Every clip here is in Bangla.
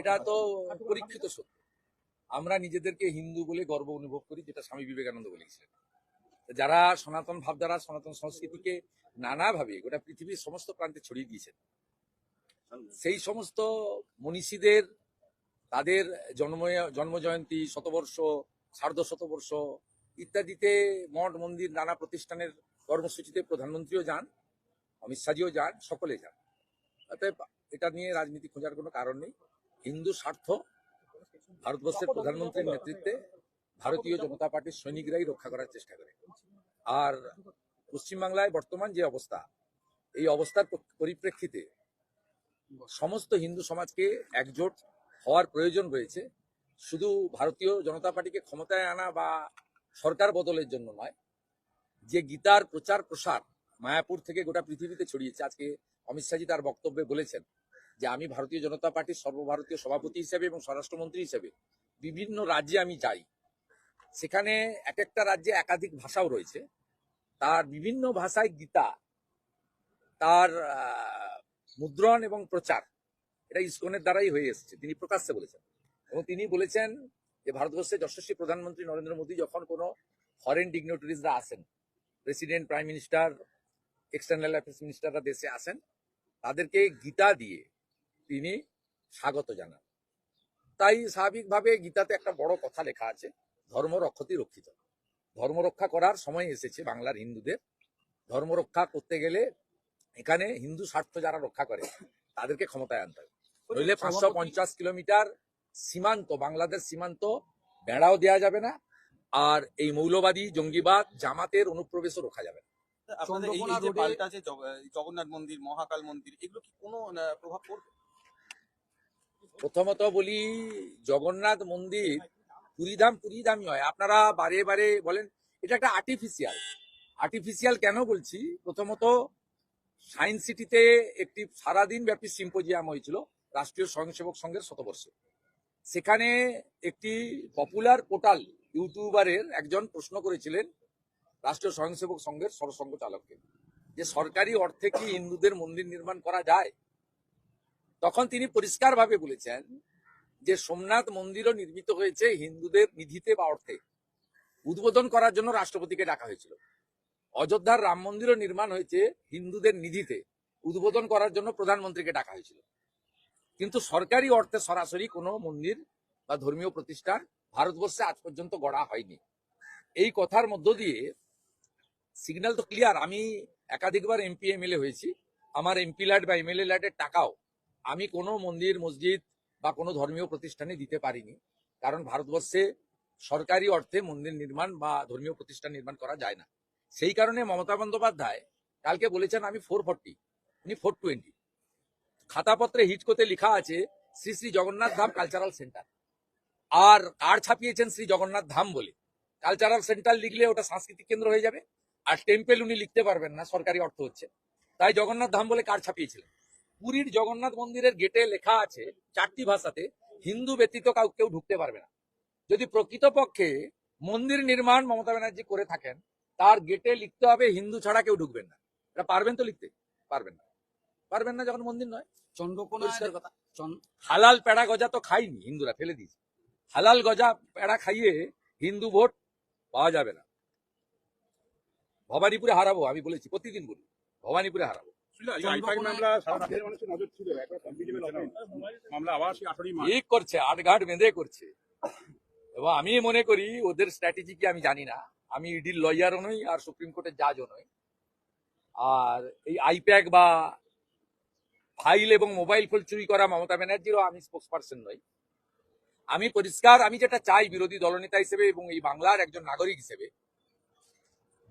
এটা তো পরীক্ষিত সত্য। আমরা নিজেদেরকে হিন্দু বলে গর্ব অনুভব করি, যেটা স্বামী বিবেকানন্দ বলেছিলেন। যারা সনাতন ভাবধারা, সনাতন সংস্কৃতিকে নানাভাবে গোটা পৃথিবীর সমস্ত প্রান্তে ছড়িয়ে দিয়েছেন, সেই সমস্ত মনীষীদের, তাদের জন্ম জন্ম জয়ন্তী শতবর্ষ, সার্ধ শতবর্ষ ইত্যাদিতে মঠ, মন্দির, নানা প্রতিষ্ঠানের কর্মসূচিতে প্রধানমন্ত্রীও যান, অমিত শাহজিও যান, সকলে যান। এটা নিয়ে রাজনীতি খোঁজার কোনো কারণ নেই। হিন্দু স্বার্থ, ভারতবর্ষের প্রধানমন্ত্রীর নেতৃত্বে ভারতীয় জনতা পার্টির সৈনিকরাই রক্ষা করার চেষ্টা করে। আর পশ্চিমবাংলায় বর্তমান যে অবস্থা, এই অবস্থার পরিপ্রেক্ষিতে সমস্ত হিন্দু সমাজকে একজোট হওয়ার প্রয়োজন রয়েছে। শুধু ভারতীয় জনতা পার্টিকে ক্ষমতায় আনা বা সরকার বদলের জন্য নয়, যে গীতার প্রচার প্রসার মায়াপুর থেকে গোটা পৃথিবীতে ছড়িয়েছে, আজকে অমিত শাহজি তার বক্তব্যে বলেছেন যে আমি ভারতীয় জনতা পার্টির সর্বভারতীয় সভাপতি হিসেবে এবং স্বরাষ্ট্রমন্ত্রী হিসেবে বিভিন্ন রাজ্যে আমি যাই। সেখানে এক একটা রাজ্যে একাধিক ভাষাও রয়েছে। তার বিভিন্ন ভাষায় গীতা, তার মুদ্রণ এবং প্রচার, এটা ইসকনের দ্বারাই হয়ে এসেছে, তিনি প্রকাশ্যে বলেছেন। এবং তিনি বলেছেন যে ভারতবর্ষের যশস্বী প্রধানমন্ত্রী নরেন্দ্র মোদী যখন কোনো ফরেন ডিগনিটারিজরা আসেন president prime minister external affairs মিনিস্টাররা দেশে আসেন, তাদেরকে গীতা দিয়ে তিনি স্বাগত জানান। তাই স্বাভাবিকভাবে গীতাতে একটা বড় কথা লেখা আছে ধর্ম রক্ষতি। রক্ষিত ধর্ম রক্ষা করার সময় এসেছে বাংলার হিন্দুদের। ধর্ম রক্ষা করতে গেলে এখানে হিন্দু স্বার্থ যারা রক্ষা করে তাদেরকে ক্ষমতায় আনতে হবে। নইলে পাঁচশো পঞ্চাশ কিলোমিটার সীমান্ত বাংলাদেশ সীমান্ত বেড়াও দেওয়া যাবে না আর এই মৌলবাদী জঙ্গিবাদ জামাতের অনুপ্রবেশও রোখা যাবে না। জগন্নাথ মন্দির মহাকাল মন্দির এগুলো কি কোনো আহ, প্রভাব পড়বে? প্রথমত বলি, জগন্নাথ মন্দির পুরীধাম, পুরীধামই হয়। আপনারা বারে বারে বলেন, এটা একটা আর্টিফিশিয়াল আর্টিফিশিয়াল কেন বলছি? প্রথমত সায়েন্স সিটিতে একটি সারাদিন ব্যাপী সিম্পোজিয়াম হয়েছিল, রাষ্ট্রীয় স্বয়ংসেবক সংঘের শতবর্ষে। সেখানে একটি পপুলার পোর্টাল ইউটিউবারের একজন প্রশ্ন করেছিলেন, রাষ্ট্রীয় স্বয়ংসেবক সংঘের সরসংঘ চালককে যে সরকারি অর্থে কি হিন্দুদের মন্দির নির্মাণ করা যায়? তখন তিনি পরিষ্কারভাবে বলেছেন যে সোমনাথ মন্দিরও নির্মিত হয়েছে হিন্দুদের নিধিতে বা অর্থে। উদ্বোধন করার জন্য রাষ্ট্রপতিকে ডাকা হয়েছিল। অযোধ্যার রাম মন্দিরও নির্মাণ হয়েছে হিন্দুদের নিধিতে। উদ্বোধন করার জন্য প্রধানমন্ত্রীকে ডাকা হয়েছিল। কিন্তু সরকারি অর্থে সরাসরি কোনো মন্দির বা ধর্মীয় প্রতিষ্ঠান ভারতবর্ষে আজ পর্যন্ত গড়া হয়নি। এই কথার মধ্য দিয়ে সিগন্যাল তো ক্লিয়ার আমি একাধিকবার এমপি এমএলএ হয়েছি। আমার এমপি ল্যাড বা এমএলএ ল্যাডের টাকাও আমি কোনো মন্দির, মসজিদ বা কোনো ধর্মীয় প্রতিষ্ঠানে দিতে পারিনি। কারণ ভারতবর্ষে সরকারি অর্থে মন্দির নির্মাণ বা ধর্মীয় প্রতিষ্ঠান নির্মাণ করা যায় না। সেই কারণে মমতা বন্দ্যোপাধ্যায় কালকে বলেছেন আমি ফোর ফর্টি উনি ফোর টোয়েন্টি খাতাপত্রে হিচকোতে লেখা আছে, শ্রী শ্রী জগন্নাথ ধাম কালচারাল সেন্টার আর কার ছাপিয়েছেন শ্রী জগন্নাথ ধাম বলে? কালচারাল সেন্টার লিখলে ওটা সাংস্কৃতিক কেন্দ্র হয়ে যাবে। আর টেম্পেল উনি লিখতে পারবেন না, সরকারি অর্থ হচ্ছে। তাই জগন্নাথ ধাম বলে কার ছাপিয়েছিলেন? পুরীর জগন্নাথ মন্দিরের গেটে লেখা আছে চারটি ভাষাতে হিন্দু ব্যতীত কাউ কেউ ঢুকতে পারবে না। যদি প্রকৃতপক্ষে মন্দির নির্মাণ মমতা ব্যানার্জি করে থাকেন তার গেটে লিখতে হবে হিন্দু ছাড়া কেউ ঢুকবেন না। এটা পারবেন তো লিখতে? পারবেন না। পারবেন না যখন মন্দির নয়? চন্দ্রকোনা কথা। হালাল পেড়া গজা তো খাইনি হিন্দুরা ফেলে দিয়েছে। হালাল গজা পেড়া খাইয়ে হিন্দু ভোট পাওয়া যাবে না। ভবানীপুরে হারাবো আমি বলেছি প্রতিদিন বলি ভবানীপুরে হারাবো। আইপ্যাক মামলা সারা রাজ্যের মানুষের নজর ছিল একবার কম্পিটিবল মামলা আবার সেই আঠারোই মার্চ ঠিক করছে আটঘাট বেঁধে করছে। এবং আমি মনে করি ওদের স্ট্র্যাটেজি কি আমি জানি না। আমি ইডির লয়ারও নই আর সুপ্রিম কোর্টের জাজও নই। আর এই আইপ্যাক বা ফাইল এবং মোবাইল ফোন চুরি করা মমতা ব্যানার্জিরও আমি স্পোক্স পার্সন নই। আমি পরিষ্কার আমি যেটা চাই বিরোধী দলনেতা হিসেবে এবং এই বাংলার একজন নাগরিক হিসেবে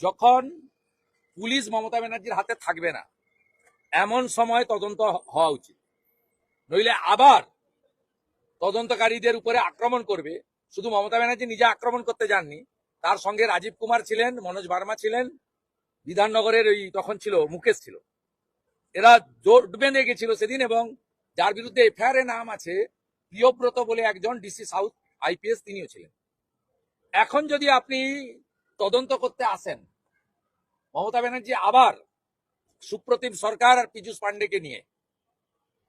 যখন পুলিশ মমতা ব্যানার্জির হাতে থাকবে না এমন সময় তদন্ত হওয়া উচিত। নইলে আবার তদন্তকারীদের উপরে আক্রমণ করবে। শুধু মমতা ব্যানার্জি নিজে আক্রমণ করতে যাননি। তার সঙ্গে রাজীব কুমার ছিলেন, মনোজ বার্মা ছিলেন, বিধাননগরের ওই তখন ছিল, মুকেশ ছিল। এরা জোর বেঁধে গেছিল সেদিন এবং যার বিরুদ্ধে এফআইআর এ নাম আছে, প্রিয়ব্রত বলে একজন ডিসি সাউথ আইপিএস তিনিও ছিলেন। এখন যদি আপনি তদন্ত করতে আসেন, মমতা ব্যানার্জি আবার সুপ্রতিম সরকার আর পীযুষ পান্ডেকে নিয়ে।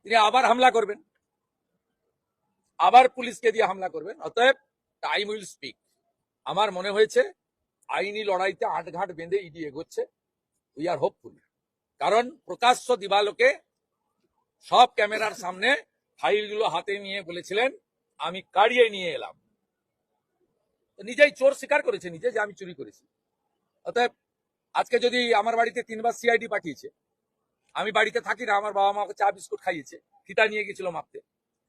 তিনি আবার হামলা করবেন। আবার পুলিশকে দিয়ে হামলা করবেন। অতএব টাইম উইল স্পিক আমার মনে হয়েছে, আইনি লড়াইতে আটঘাট বেঁধে ইডি এগোচ্ছে। উই আর হোপফুল কারণ, প্রকাশ্য দিবালোকে সব ক্যামেরার সামনে ফাইলগুলো হাতে নিয়ে বলেছিলেন, আমি কাড়িয়ে নিয়ে এলাম। নিজেই চোর স্বীকার করেছে, নিজে যে আমি চুরি করেছি। অতএব আজকে যদি আমার বাড়িতে তিনবার সিআইডি পাঠিয়েছে, আমি বাড়িতে থাকি না, আমার বাবা মাকে চা, বিস্কুট খাইয়েছে, ফিতা নিয়ে গেছিল মাপতে,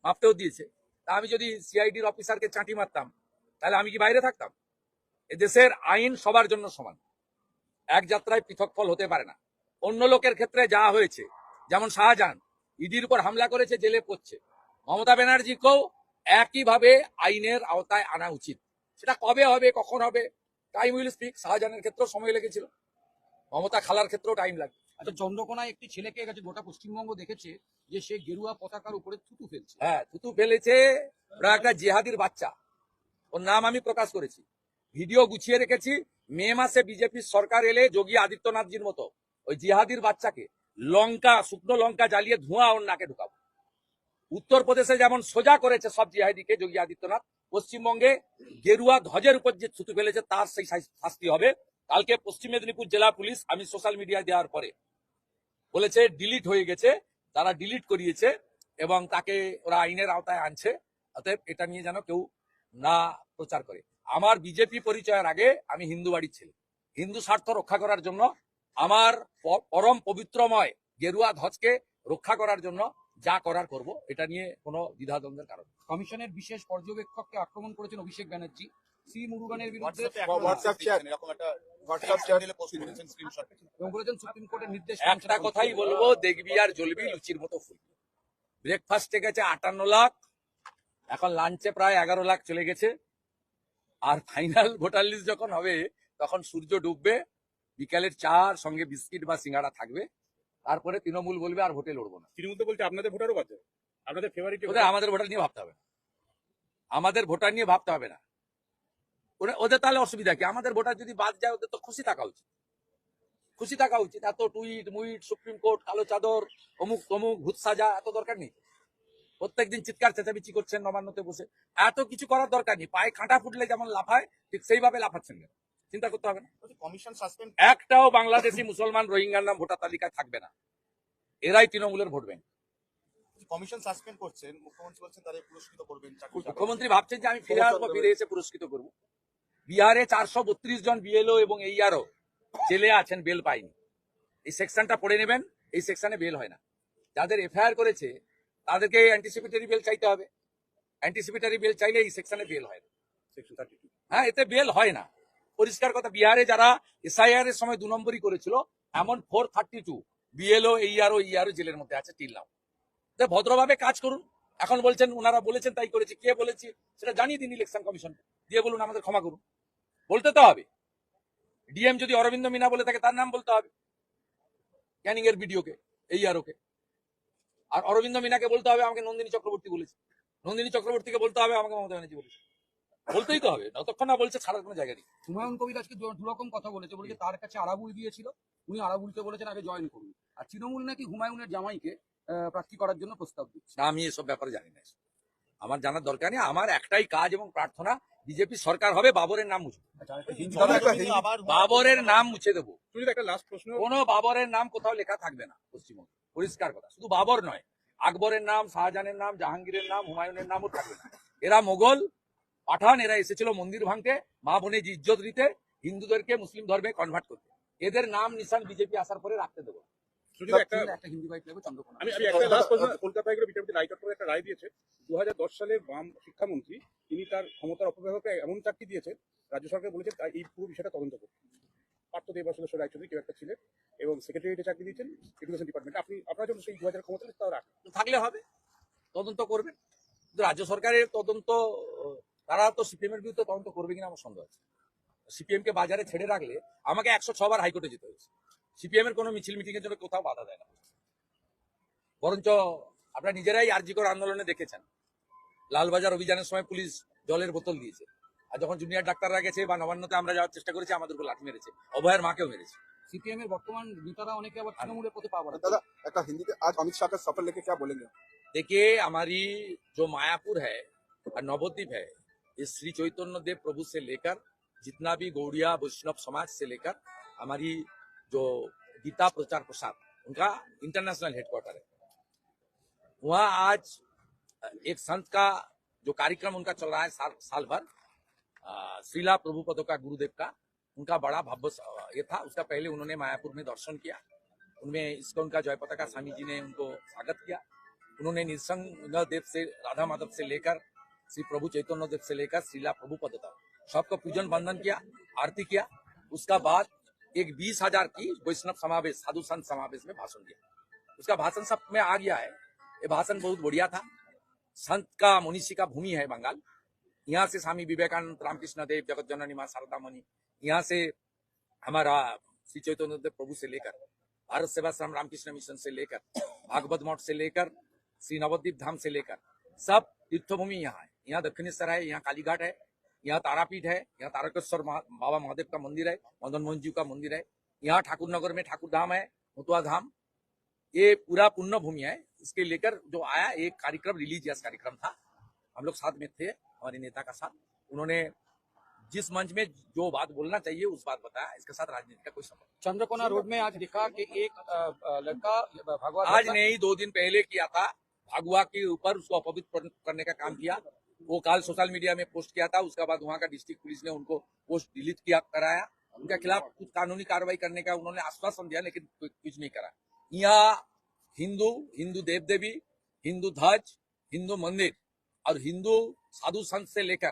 মাপতেও দিয়েছে। তা আমি যদি সিআইডির অফিসারকে চাঁটি মারতাম, তাহলে আমি কি বাইরে থাকতাম? দেশের আইন সবার জন্য সমান। এক যাত্রায় পৃথক ফল হতে পারে না। অন্য লোকের ক্ষেত্রে যা হয়েছে, যেমন শাহজাহান, ইডির উপর হামলা করেছে, জেলে পড়ছে। মমতা ব্যানার্জিকেও একইভাবে আইনের আওতায় আনা উচিত। সেটা কবে হবে, কখন হবে টাইম উইল স্পিক শাহজাহানের ক্ষেত্রেও সময় লেগেছিল। মমতা খালার ক্ষেত্রেও টাইম লাগবে। আচ্ছা চন্দ্রকোনায় একটি ছেলেকে গেছে গোটা পশ্চিমবঙ্গ দেখেছে যে সে গেরুয়া পতাকার উপরে থুতু ফেলছে। হ্যাঁ থুতু ফেলেছে ওরা একটা জেহাদির বাচ্চা। ওর নাম আমি প্রকাশ করেছি। ভিডিও গুছিয়ে রেখেছি। মে মাসে বিজেপির সরকার এলে যোগী আদিত্যনাথজির মতো ওই জিহাদির বাচ্চাকে লঙ্কা শুকনো লঙ্কা জ্বালিয়ে ধোঁয়া ওর নাকে ঢুকাবো। উত্তরপ্রদেশে যেমন সোজা করেছে সব জিহাদিকে যোগী আদিত্যনাথ পশ্চিমবঙ্গে গেরুয়া ধ্বজের উপর যে থুতু ফেলেছে তার সেই শাস্তি হবে। কালকে পশ্চিম মেদিনীপুর জেলা পুলিশ আমি সোশ্যাল মিডিয়ায় দেওয়ার পরে বলেছে ডিলিট হয়ে গেছে, তারা ডিলিট করিয়েছে এবং তাকে ওরা আইনের আওতায় আনছে, অতএব এটা নিয়ে যেন কেউ না প্রচার করে। আমার বিজেপি পরিচয়ের আগে আমি হিন্দু বাড়ির ছেলে। হিন্দু স্বার্থ রক্ষা করার জন্য, আমার পরম পবিত্রময় গেরুয়া ধ্বজকে রক্ষা করার জন্য যা করার করব, এটা নিয়ে কোনো দ্বিধাদ্বন্দ্বের কারণ কমিশনের বিশেষ পর্যবেক্ষককে আক্রমণ করেছেন অভিষেক ব্যানার্জি। সি মুরুগানের বিরুদ্ধে হোয়াটসঅ্যাপ দিয়েছেন, এরকম একটা হোয়াটসঅ্যাপ চ্যানেলে পোস্ট করেছেন স্ক্রিনশট এবং বলেছেন সুপ্রিম কোর্টের নির্দেশ একটা কথাই বলব দেখবি আর জ্বলবি লুচির মতো ফুলবি ব্রেকফাস্টে গেছে আটান্ন লাখ এখন লাঞ্চে প্রায় এগারো লাখ চলে গেছে। আর ফাইনাল ভোটার লিস্ট যখন হবে তখন সূর্য ডুববে বিকালের চার সঙ্গে বিস্কিট বা সিঙ্গাড়া থাকবে। তারপরে তৃণমূল বলবে আর ভোটে লড়বো না। তৃণমূল তো বলছে আপনাদের ভোটারও বাদ দেবে। আপনাদের ফেভারিট আমাদের ভোটার নিয়ে ভাবতে হবে আমাদের ভোটার নিয়ে ভাবতে হবে না। ওরা- ওদের তাহলে অসুবিধা কি? আমাদের ভোটার যদি বাদ যায় ওদের তো খুশি থাকা উচিত। খুশি থাকা উচিত। এত টুইট মুইট সুপ্রিম কোর্ট কালো চাদর অমুক তমুক ভূত সাজা এত দরকার নেই। প্রত্যেকদিন চিৎকার চেঁচামেচি করছেন নবান্নতে বসে। এত কিছু করার দরকার নেই। পায়ে কাঁটা ফুটলে যেমন লাফায় ঠিক সেইভাবে লাফাচ্ছেন কেন? চিন্তা করতে হবে না। কমিশন সাসপেন্ড একটাও বাংলাদেশি মুসলমান রোহিঙ্গার নাম ভোটার তালিকায় থাকবে না। এরাই তৃণমূলের ভোট ব্যাংক। কমিশন সাসপেন্ড করছেন মুখ্যমন্ত্রী বলছেন তাদের পুরস্কৃত করবেন মুখ্যমন্ত্রী ভাবছেন যে আমি ফিরে আসব ফিরে এসে পুরস্কৃত করব। বিহারে চারশো বত্রিশ জন বিএলও এবং এইআরও জেলে আছেন বেল পায়নি। এই সেকশনটা পড়ে নেবেন এই সেকশনে বেল হয় না। যাদের এফআইআর করেছে তাদেরকে অ্যান্টিসিপেটরি বেল চাইতে হবে। অ্যান্টিসিপেটরি বেল চাইলে এই সেকশনে বেল হয় না। হ্যাঁ এতে বেল হয় না। পরিষ্কার কথা বিহারে যারা এসআইআর এর সময় দু নম্বরই করেছিল এমন four thirty two BLO AERO ERO জেলের মধ্যে আছে টিল নাও। ভদ্রভাবে কাজ করুন। এখন বলছেন ওনারা বলেছেন তাই করেছে। কে বলেছে সেটা জানিয়ে দিন ইলেকশন কমিশন। দিয়ে বলুন আমাদের ক্ষমা করুন। বলতে তো হবে। ডিএম যদি অরবিন্দ মিনা বলে থাকে তার নাম বলতে হবে। ক্যানিং এর ভিডিওকে এই আরোকে আর অরবিন্দ মিনাকে বলতে হবে আমাকে নন্দিনী চক্রবর্তী বলেছে। নন্দিনী চক্রবর্তীকে বলতে হবে আমাকে মমতা ব্যানার্জি বলেছে। বলতেই তো হবে যতক্ষণ না বলছে ছাড়ার কোনো জায়গা নেই। হুমায়ুন কবির আজকে দু- দুরকম কথা বলেছে বলেছে তার কাছে আরাবুল গিয়েছিল উনি আরাবুলকে বলেছেন আগে জয়েন করুন। আর তৃণমূল নাকি হুমায়ুনের জামাইকে প্রার্থী করার জন্য প্রস্তাব দিচ্ছে। না আমি এসব ব্যাপারে জানি না। আমার জানার দরকার নেই। আমার একটাই কাজ এবং প্রার্থনা বিজেপি সরকার হবে বাবরের নাম মুছে আবার বাবরের নাম মুছে দেবো। শুধু একটা লাস্ট প্রশ্ন। কোনো বাবরের নাম কোথাও লেখা থাকবে না পশ্চিমবঙ্গে। পরিষ্কার কথা শুধু বাবর নয় আকবরের নাম শাহজাহানের নাম জাহাঙ্গীরের নাম হুমায়ুনের নামও থাকবে না। এরা মোগল পাঠান এরা এসেছিল মন্দির ভাঙতে মা বোনের ইজ্জত দিতে হিন্দুদেরকে মুসলিম ধর্মে কনভার্ট করতে। এদের নাম নিশান বিজেপি আসার পরে রাখতে দেবো শুধু একটা একটা হিন্দি বাইক লাগবে চন্দ্রকোনা। আমি আমি একটা লাস্ট প্রশ্ন কলকাতায় এগুলো বিচারপতি রায় চট্টোপাধ্যায় একটা রায় দিয়েছে। দু সালে বাম শিক্ষামন্ত্রী তিনি তার ক্ষমতার অপব্যবহারকে এমন চাকরি দিয়েছেন রাজ্য সরকার বলেছে এই পুরো বিষয়টা তদন্ত করতে। পার্থ দেব সদস্য রায়চৌধুরী কেউ একটা ছিলেন এবং চাকরি দিয়েছেন এডুকেশন ডিপার্টমেন্টে আপনি আপনার জন্য সেই দু হাজার ক্ষমতা আছে, তাও রাখেন। থাকলে হবে। তদন্ত করবেন। কিন্তু রাজ্য সরকারের তদন্ত তারা তো সিপিএম এর বিরুদ্ধে তদন্ত করবে কিনা আমার সন্দেহ আছে। সিপিএম কে বাজারে ছেড়ে রাখলে আমাকে একশো ছবার হাইকোর্টে যেতে হয়েছে। সিপিএম এর কোনো মিছিল মিটিং এর জন্য কোথাও বাধা দেয় না বরঞ্চ আপনারা নিজেরাই আরজিকর আন্দোলনে দেখেছেন লালবাজার অভিযানের সময় পুলিশ জলের বোতল দিয়েছে আর যখন জুনিয়র ডাক্তাররা গেছে বা নবান্নতে আমরা যাওয়ার চেষ্টা করেছি আমাদেরকে লাঠি মেরেছে অভয়ের মাকেও মেরেছে সিপিএম এর বর্তমান নেতারা অনেকে আবার তৃণমূলের পথে পা বাড়াচ্ছে दादा একটা হিন্দিতে আজ অমিত শাহ का सफर लेके क्या बोलेंगे देखिए हमारी जो मायापुर है और नवद्वीप है इस श्री चैतन्य देव प्रभु से लेकर जितना भी गौड़िया वैष्णव समाज से लेकर हमारी जो गीता प्रचार प्रसार उनका इंटरनेशनल हेडक्वार्टर है। वहाँ आज एक संत का जो कार्यक्रम उनका चल रहा है साल, साल भर श्रीला प्रभुपदों का गुरुदेव का उनका बड़ा भव्य ये था। उसका पहले उन्होंने मायापुर में दर्शन किया। उनमें इसको उनका जय पताका स्वामी जी ने उनको स्वागत किया। उन्होंने निसंग देव से राधा माधव से लेकर श्री प्रभु चैतन्य देव से लेकर श्रीला प्रभु पद तक सबका पूजन बंधन किया आरती किया। उसका बाद एक बीस हज़ार की वैष्णव समावेश, साधु संत समावेश में भाषण दिया। उसका भाषण सब में आ गया है। ये भाषण बहुत बढ़िया था। संत का, मनीषी का भूमि है बंगाल। यहाँ से स्वामी विवेकानंद, रामकृष्ण देव, जगत जननी माँ शारदा मणि यहाँ से हमारा श्री चैतन्य देव प्रभु से लेकर, भारत सेवाश्रम रामकृष्ण मिशन से लेकर, भागवत मठ से लेकर, श्री नवद्वीप धाम से लेकर, सब तीर्थभूमि यहाँ है। यहाँ दक्षिणेश्वर है, यहाँ कालीघाट है। यहाँ तारापीठ है यहाँ तारकेश्वर बाबा महादेव का मंदिर है मदन मोहन जी का मंदिर है। यहाँ ठाकुर नगर में ठाकुर धाम है मुतुआ धाम ये पूरा पुण्य भूमि है। इसके लेकर जो आया एक कार्यक्रम रिलीजियस कार्यक्रम था। हम लोग साथ में थे हमारे नेता का साथ। उन्होंने जिस मंच में जो बात बोलना चाहिए उस बात बताया। इसके साथ राजनीति का कोई संबंध चंद्रकोना रोड में आज देखा कि एक लड़का भगवान आज नहीं दो दिन पहले किया था। भागुआ के ऊपर उसको अपवित्र करने का काम किया। वो कल सोशल मीडिया में पोस्ट किया था, उसके बाद वहाँ का डिस्ट्रिक्ट पुलिस ने उनको पोस्ट डिलीट किया, कराया। उनके खिलाफ कुछ कानूनी कार्रवाई करने का उन्होंने आश्वासन दिया, लेकिन कुछ नहीं करा। यहाँ हिंदू हिंदू देव देवी हिंदू ध्वज, हिंदू मंदिर और हिंदू साधु संत से लेकर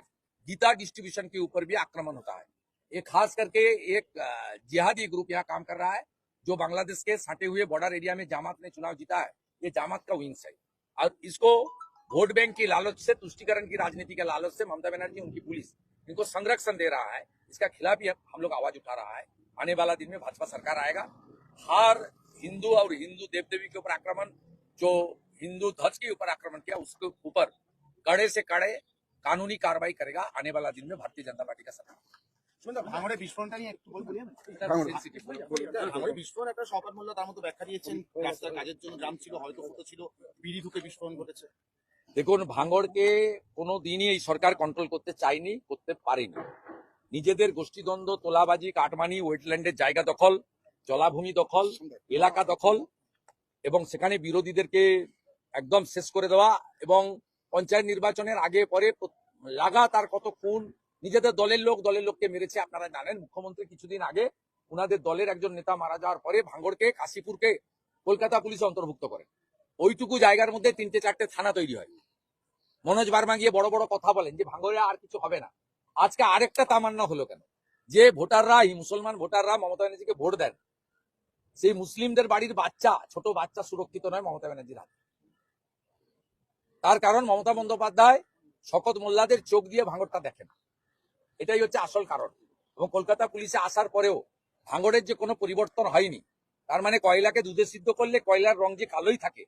गीता डिस्ट्रीब्यूशन के ऊपर भी आक्रमण होता है। ये खास करके एक जिहादी ग्रुप यहाँ काम कर रहा है, जो बांग्लादेश के सटे हुए बॉर्डर एरिया में जामात ने चुनाव जीता है। ये जामात का विंग्स है। और इसको वोट बैंक की लालच से तुष्टिकरण की राजनीति के लालच से ममता बनर्जी उनकी पुलिस इनको संरक्षण दे रहा है इसका खिलाफ ही हम लोग आवाज उठा रहा है आने वाला दिन में भाजपा सरकार आएगा हर हिंदू और हिंदू देव देवी के ऊपर आक्रमण जो हिंदू ध्वज के ऊपर आक्रमण किया उसके ऊपर कड़े से कड़े कानूनी कार्रवाई करेगा आने वाला दिन में भारतीय जनता पार्टी का सरकार শুনুন ভাঙড়ে বিস্ফোরণটা নিয়ে একটু বলবেন ভাঙড়। Sensitive বলে। ভাঙড়ে বিস্ফোরণ একটা সংবাদ মূল্য তার মতো ব্যাখ্যা দিয়েছেন রাস্তার কাজের জন্য জাম ছিল হয়তো ফুটো ছিল বিড়ি ঢুকে বিস্ফোরণ ঘটেছে দেখুন, ভাঙড়কে কোনো দিনই এই সরকার কন্ট্রোল করতে চায়নি, করতে পারেনি। নিজেদের গোষ্ঠীদ্বন্দ্ব, তোলাবাজি, কাটমানি ওয়েটল্যান্ডের জায়গা দখল, জলাভূমি দখল, এলাকা দখল, এবং সেখানে বিরোধীদেরকে একদম শেষ করে দেওয়া এবং পঞ্চায়েত নির্বাচনের আগে পরে লাগাতার কত খুন, নিজেদের দলের লোক, দলের লোককে মেরেছে। আপনারা জানেন, মুখ্যমন্ত্রী কিছুদিন আগে উনাদের দলের একজন নেতা মারা যাওয়ার পরে ভাঙড়কে, কাশীপুরকে কলকাতা পুলিশে অন্তর্ভুক্ত করে। ওইটুকু জায়গার মধ্যে তিনটে, চারটে থানা তৈরি হয়। মনোজ বার্মা গিয়ে বড় বড় কথা বলেন যে ভাঙড়ে আর কিছু হবে না। আজকে আরেকটা তামান্না হলো কেন? যে ভোটাররা, এই মুসলমান ভোটাররা মমতা ব্যানার্জিকে ভোট দেন, সেই মুসলিমদের বাড়ির বাচ্চা, ছোট বাচ্চা সুরক্ষিত নয় মমতা ব্যানার্জির হাতে। তার কারণ মমতা বন্দ্যোপাধ্যায় শকত মোল্লাদের চোখ দিয়ে ভাঙড়টা দেখেন এটাই হচ্ছে আসল কারণ। এবং কলকাতা পুলিশে আসার পরেও ভাঙড়ের যে কোনো পরিবর্তন হয়নি, তার মানে কয়লাকে দুধে সিদ্ধ করলে কয়লার রং যে কালোই থাকে